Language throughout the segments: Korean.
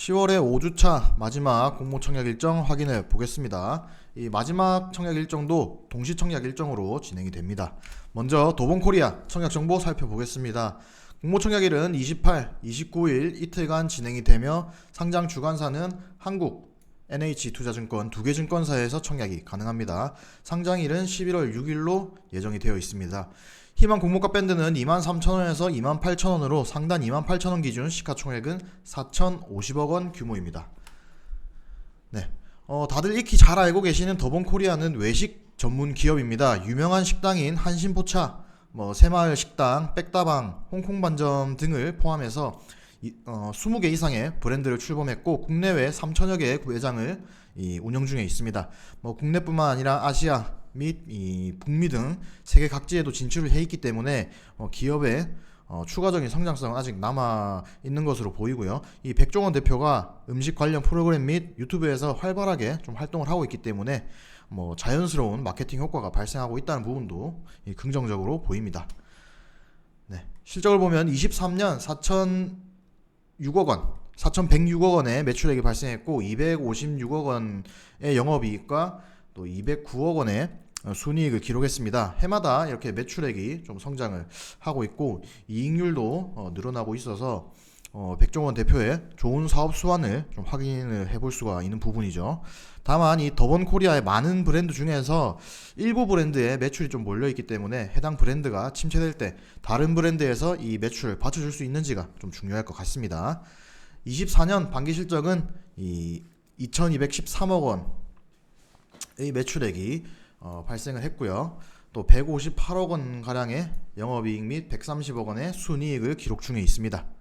10월의 5주차 마지막 공모 청약 일정 확인해 보겠습니다. 이 마지막 청약 일정도 동시 청약 일정으로 진행이 됩니다. 먼저 도봉코리아 청약 정보 살펴보겠습니다. 공모 청약일은 28, 29일 이틀간 진행이 되며 상장 주관사는 한국 NH투자증권 두 개 증권사에서 청약이 가능합니다. 상장일은 11월 6일로 예정이 되어 있습니다. 희망 공모가 밴드는 23,000원에서 28,000원으로 상단 28,000원 기준 시가총액은 4,050억 원 규모입니다. 네. 어, 다들 익히 잘 알고 계시는 더본 코리아는 외식 전문 기업입니다. 유명한 식당인 한신포차, 뭐 새마을 식당, 백다방, 홍콩 반점 등을 포함해서 이, 어, 20개 이상의 브랜드를 출범했고 국내외 3천여 개의 매장을 이, 운영 중에 있습니다. 뭐 국내뿐만 아니라 아시아 및이 북미 등 세계 각지에도 진출을 해 있기 때문에 어, 기업의 어, 추가적인 성장성은 아직 남아 있는 것으로 보이고요. 이 백종원 대표가 음식 관련 프로그램 및 유튜브에서 활발하게 좀 활동을 하고 있기 때문에 뭐 자연스러운 마케팅 효과가 발생하고 있다는 부분도 이 긍정적으로 보입니다. 네. 실적을 보면 23년 4,006억 원, 4,106억 원의 매출액이 발생했고 256억 원의 영업이익과 또 209억 원의 어, 순이익을 기록했습니다. 해마다 이렇게 매출액이 좀 성장을 하고 있고 이익률도 어, 늘어나고 있어서 어, 백종원 대표의 좋은 사업 수완을 좀 확인을 해볼 수가 있는 부분이죠. 다만 이 더본 코리아의 많은 브랜드 중에서 일부 브랜드의 매출이 좀 몰려 있기 때문에 해당 브랜드가 침체될 때 다른 브랜드에서 이 매출을 받쳐줄 수 있는지가 좀 중요할 것 같습니다. 24년 반기 실적은 이 2,213억 원의 매출액이 어, 발생을 했고요. 또 158억 원 가량의 영업이익 및 130억 원의 순이익을 기록 중에 있습니다.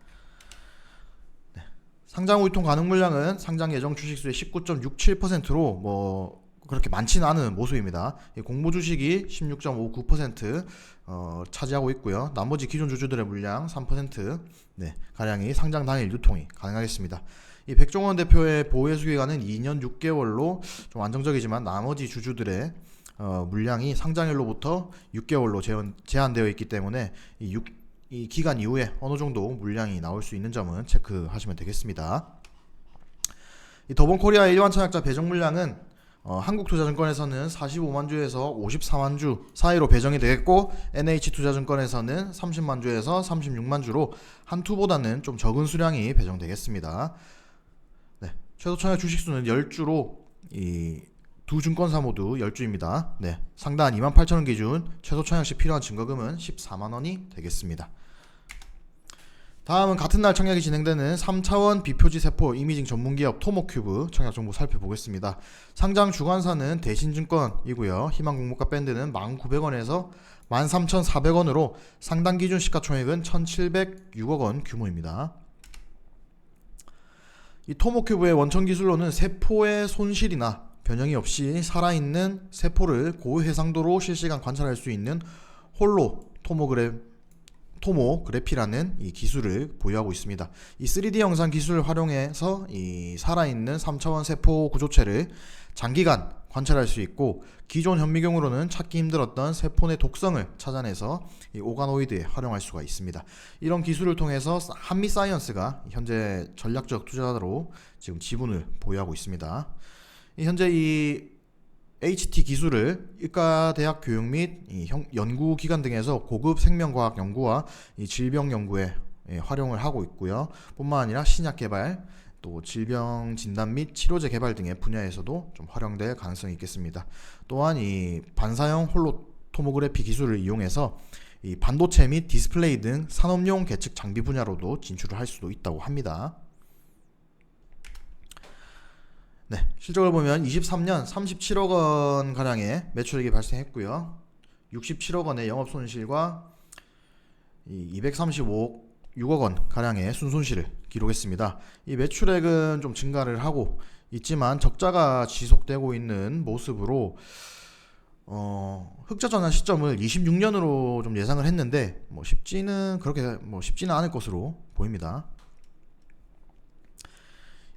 네. 상장 후 유통 가능 물량은 상장 예정 주식수의 19.67%로 뭐 그렇게 많지는 않은 모습입니다. 이 공모 주식이 16.59% 어, 차지하고 있고요. 나머지 기존 주주들의 물량 3% 네, 가량이 상장 당일 유통이 가능하겠습니다. 이 백종원 대표의 보유수 기간은 2년 6개월로 좀 안정적이지만 나머지 주주들의 어, 물량이 상장일로부터 6개월로 제한, 제한되어 있기 때문에 이, 6, 이 기간 이후에 어느 정도 물량이 나올 수 있는 점은 체크하시면 되겠습니다. 이 더본 코리아 일반 청약자 배정 물량은 어, 한국투자증권에서는 45만 주에서 54만 주 사이로 배정이 되겠고 NH투자증권에서는 30만 주에서 36만 주로 한 투보다는 좀 적은 수량이 배정되겠습니다. 네, 최소 청약 주식 수는 10주로 이 두 증권사 모두 10주입니다. 네, 상단 28,000원 기준 최소 청약 시 필요한 증거금은 14만 원이 되겠습니다. 다음은 같은 날 청약이 진행되는 3차원 비표지 세포 이미징 전문기업 토모큐브 청약 정보 살펴보겠습니다. 상장 주관사는 대신증권이고요. 희망 공모가 밴드는 1,900원에서 13,400원으로 상당 기준 시가총액은 1,706억 원 규모입니다. 이 토모큐브의 원천 기술로는 세포의 손실이나 변형이 없이 살아있는 세포를 고해상도로 실시간 관찰할 수 있는 홀로 토모그래 토모그래피라는 이 기술을 보유하고 있습니다. 이 3D 영상 기술을 활용해서 이 살아있는 3차원 세포 구조체를 장기간 관찰할 수 있고 기존 현미경으로는 찾기 힘들었던 세포 내 독성을 찾아내서 이 오가노이드에 활용할 수가 있습니다. 이런 기술을 통해서 한미 사이언스가 현재 전략적 투자자로 지금 지분을 보유하고 있습니다. 이 현재 이 HT 기술을 의과 대학 교육 및이 형- 연구 기관 등에서 고급 생명과학 연구와 이 질병 연구에 예, 활용을 하고 있고요. 뿐만 아니라 신약 개발, 또 질병 진단 및 치료제 개발 등의 분야에서도 좀 활용될 가능성이 있겠습니다. 또한 이 반사형 홀로 토모그래피 기술을 이용해서 이 반도체 및 디스플레이 등 산업용 계측 장비 분야로도 진출을 할 수도 있다고 합니다. 네, 실적을 보면 23년 37억 원 가량의 매출액이 발생했고요. 67억 원의 영업 손실과 이 235억 6억 원 가량의 순손실을 기록했습니다. 이 매출액은 좀 증가를 하고 있지만 적자가 지속되고 있는 모습으로 어, 흑자 전환 시점을 26년으로 좀 예상을 했는데 뭐 쉽지는 그렇게 뭐 쉽지는 않을 것으로 보입니다.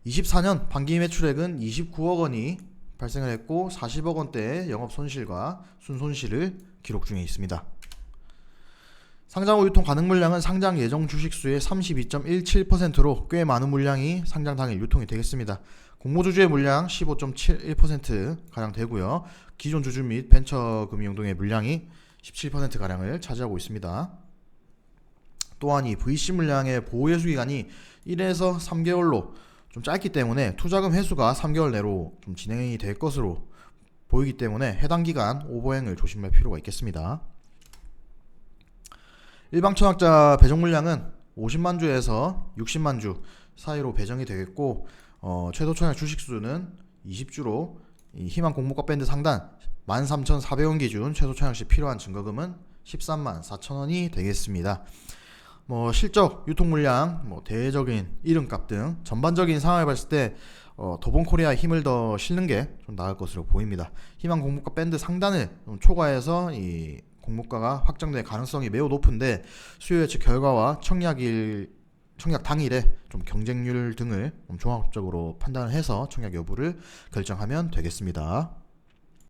24년 반기 매출액은 29억 원이 발생을 했고 40억 원대의 영업 손실과 순손실을 기록 중에 있습니다. 상장 후 유통 가능 물량은 상장 예정 주식수의 32.17%로 꽤 많은 물량이 상장 당일 유통이 되겠습니다. 공모주주의 물량 15.71% 가량 되고요. 기존 주주 및 벤처 금융 등의 물량이 17% 가량을 차지하고 있습니다. 또한 이 VC 물량의 보호 예수 기간이 1에서 3개월로 좀 짧기 때문에 투자금 회수가 3개월 내로 좀 진행이 될 것으로 보이기 때문에 해당 기간 오버행을 조심할 필요가 있겠습니다. 일방 청약자 배정 물량은 50만 주에서 60만 주 사이로 배정이 되겠고 어, 최소 청약 주식 수는 20주로 이 희망 공모가 밴드 상단 13,400원 기준 최소 청약 시 필요한 증거금은 13만 4천 원이 되겠습니다. 뭐 실적, 유통 물량, 뭐 대외적인 이름값 등 전반적인 상황을 봤을 때 어, 도봉 코리아의 힘을 더 실는 게 좀 나을 것으로 보입니다. 희망 공모가 밴드 상단을 좀 초과해서 이 공모가가 확정될 가능성이 매우 높은데 수요 예측 결과와 청약일 청약 당일에 좀 경쟁률 등을 좀 종합적으로 판단을 해서 청약 여부를 결정하면 되겠습니다.